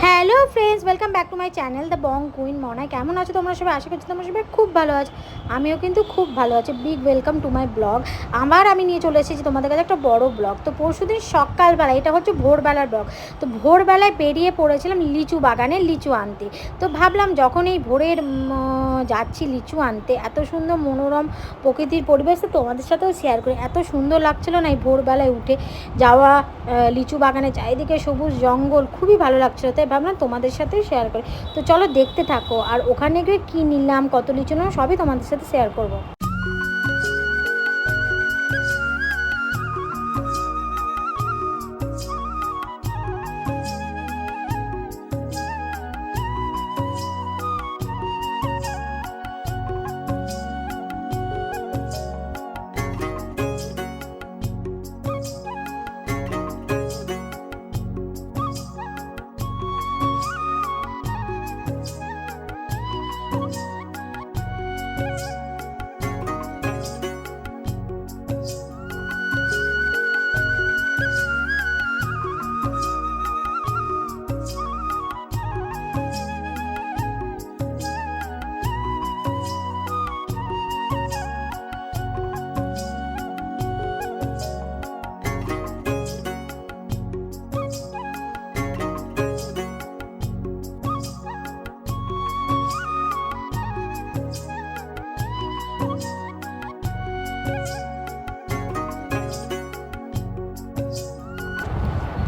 হ্যাঁ hello friends, welcome back to my channel the Bong queen মনায় কেমন আছো তোমরা সবাই? আশা করছি তোমরা সবাই খুব ভালো আছো। আমিও কিন্তু খুব ভালো আছি। Big welcome to my blog আমার আমি নিয়ে চলে এসেছি তোমাদের কাছে একটা বড় ব্লগ তো পরশু দিন সকালবেলা এটা হচ্ছে ভোরবেলার ব্লগ তো ভোরবেলায় বেরিয়ে পড়েছিলাম লিচু বাগানে লিচু আনতে। তো ভাবলাম যখন এই ভোরের যাচ্ছি লিচু আনতে, এত সুন্দর মনোরম প্রকৃতির পরিবেশ, তো তোমাদের সাথেও শেয়ার করি। এত সুন্দর লাগছিল না এই ভোরবেলায় উঠে যাওয়া লিচু বাগানে, চারিদিকে সবুজ জঙ্গল, খুবই ভালো লাগছিল। তাই ভাবলাম তোমাদের সাথে শেয়ার করি। তো চলো দেখতে থাকো। আর ওখানে গিয়ে কী নিলাম, কত নিলাম সবই তোমাদের সাথে শেয়ার করব।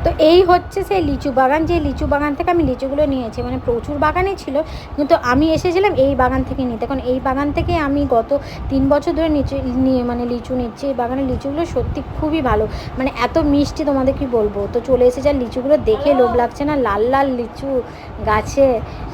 তো এই হচ্ছে সেই লিচু বাগান যে লিচু বাগান থেকে আমি লিচুগুলো নিয়েছি। মানে প্রচুর বাগানই ছিল কিন্তু আমি এসেছিলাম এই বাগান থেকে নিতে। কারণ এই বাগান থেকে আমি গত তিন বছর ধরে নিচে নিয়ে মানে লিচু নিচ্ছি। এই বাগানের লিচুগুলো সত্যি খুবই ভালো। মানে এত মিষ্টি তোমাদের কি বলব? তো চলে এসে যা লিচুগুলো দেখে লোভ লাগছে না। লাল লাল লিচু গাছে।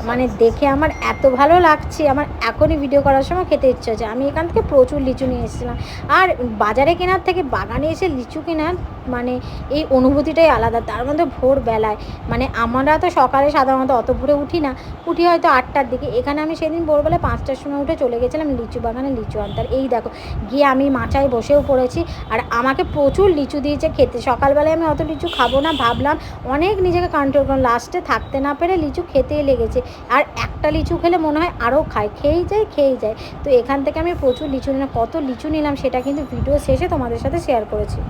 মানে দেখে আমার এত ভালো লাগছে। আমার এখনই ভিডিও করার সময় খেতে ইচ্ছে হচ্ছে। আমি এখান থেকে প্রচুর লিচু নিয়ে এসেছিলাম। আর বাজারে কেনার থেকে বাগানে এসে লিচু কেনার মানে এই অনুভূতিটাই আলাদা তার মধ্যে ভোরবেলায়। মানে আমরা তো সকালে সাধারণত অত ভোরে উঠি না, উঠি হয়তো আটটার দিকে। এখানে আমি সেদিন ভোরবেলায় পাঁচটার সময় উঠে চলে গেছিলাম লিচু বাগানে, লিচু আনতে। আর এই দেখো, গিয়ে আমি মাচায় বসেও পড়েছি, আর আমাকে প্রচুর লিচু দিয়েছে খেতে। সকালবেলায় আমি অত লিচু খাব না, ভাবলাম অনেক নিজেকে কন্ট্রোল করলাম। লাস্টে থাকতে না পেরে লিচু খেতেই লেগেছে। আর একটা লিচু খেলে মনে হয় আরও খায়, খেয়েই যায় খেয়েই যায়। তো এখান থেকে আমি প্রচুর লিচু নিলাম। কত লিচু নিলাম সেটা কিন্তু ভিডিও শেষে তোমাদের সাথে শেয়ার করেছি।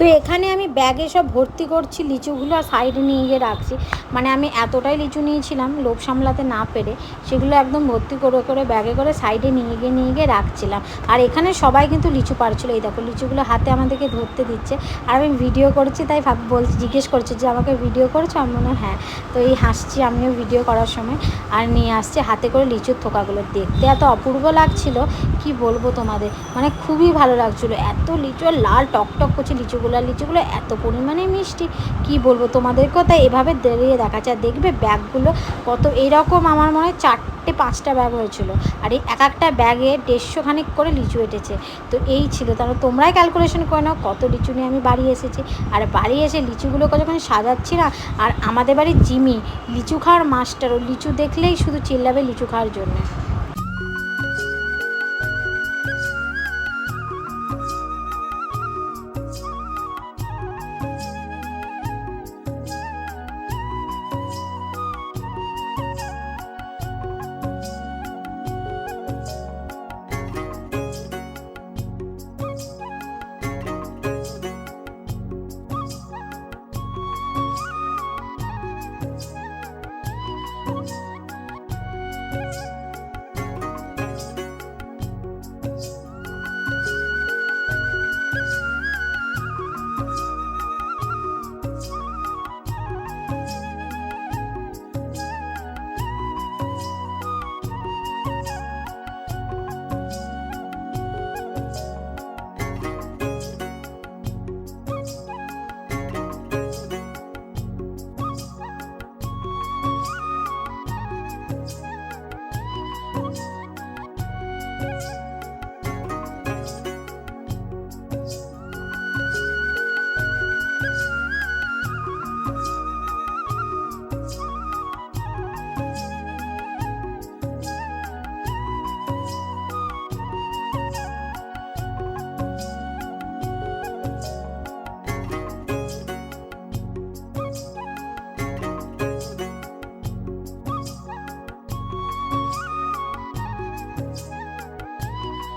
তো এখানে আমি ব্যাগে সব ভর্তি করছি, লিচুগুলো আর সাইডে নিয়ে গিয়ে রাখছি। মানে আমি এতটাই লিচু নিয়েছিলাম, লোভ সামলাতে না পেরে, সেগুলো একদম ভর্তি করে করে ব্যাগে করে সাইডে নিয়ে গিয়ে নিয়ে গিয়ে রাখছিলাম। আর এখানে সবাই কিন্তু লিচু পারছিল। এই দেখো, লিচুগুলো হাতে আমাদেরকে ধরতে দিচ্ছে। আর আমি ভিডিও করছি, তাই ভাব বলছি, জিজ্ঞেস করছি যে, আমাকে ভিডিও করছ? আমি মনে হয়। তো এই হাসছি, আমিও ভিডিও করার সময়। আর নিয়ে আসছে হাতে করে লিচুর থোকাগুলো। দেখতে এত অপূর্ব লাগছিল, কি বলব তোমাদের? মানে খুবই ভালো লাগছিল। এত লিচু লাল টক টক করছে লিচুগুলো। লিচুগুলো আর লিচুগুলো এত পরিমাণে মিষ্টি, কি বলব তোমাদের কথা? এভাবে দাঁড়িয়ে দেখাচ্ছে আর দেখবে ব্যাগগুলো কত এরকম আমার মনে হয় চারটে, পাঁচটা ব্যাগ হয়েছিল। আর এই এক একটা ব্যাগে দেড়শো খানিক করে লিচু এঁটেছে। তো এই ছিল। তাহলে তোমরাই ক্যালকুলেশন করে নাও কত লিচু নিয়ে আমি বাড়ি এসেছি। আর বাড়ি এসে লিচুগুলোকে যখন সাজাচ্ছি না, আর আমাদের বাড়ির জিমি লিচু খাওয়ার মাস্টার ও লিচু দেখলেই শুধু চিল্লাবে লিচু খাওয়ার জন্য।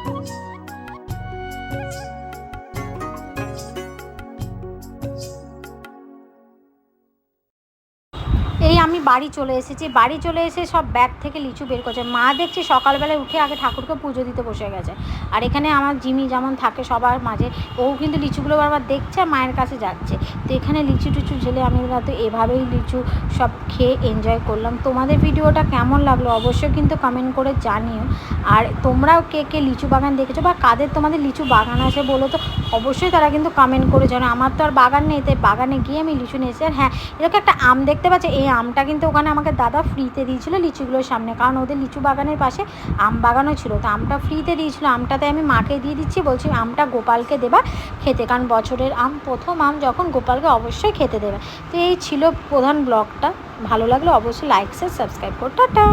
এই আমি বাড়ি চলে এসেছি। বাড়ি চলে এসে সব ব্যাগ থেকে লিচু বের করছে। মা দেখছি সকালবেলায় উঠে আগে ঠাকুরকে পুজো দিতে বসে গেছে। আর এখানে আমার জিমি যেমন থাকে সবার মাঝে, ও কিন্তু লিচুগুলো বারবার দেখছে আর মায়ের কাছে যাচ্ছে। তো এখানে লিচু টিচু ঝেলে আমি তো এভাবেই লিচু সব খেয়ে এনজয় করলাম। তোমাদের ভিডিওটা কেমন লাগল অবশ্যই কিন্তু কমেন্ট করে জানিও। আর তোমরাও কে কে লিচু বাগান দেখেছ বা কাদের তোমাদের লিচু বাগান আছে বলো তো, অবশ্যই তারা কিন্তু কমেন্ট করে জানো আমার তো আর বাগান নেই, তাই বাগানে গিয়ে আমি লিচু নিয়েছি আর হ্যাঁ এরকম একটা আম দেখতে পাচ্ছি, এই আমটা কিন্তু ওখানে আমাকে দাদা ফ্রিতে দিয়েছিলো লিচুগুলোর সামনে। কারণ ওদের লিচু বাগানের পাশে আম বাগানও ছিল। তো আমটা ফ্রিতে দিয়েছিলো। আমটাতে আমি মাকে দিয়ে দিচ্ছি। বলছি, আমটা গোপালকে দেবা খেতে। কারণ বছরের আম, প্রথম আম যখন গোপালকে অবশ্যই খেতে দেবে। তো এই ছিল প্রধান ব্লগটা। ভালো লাগলে অবশ্যই লাইক সাবস্ক্রাইব করতে টাটা!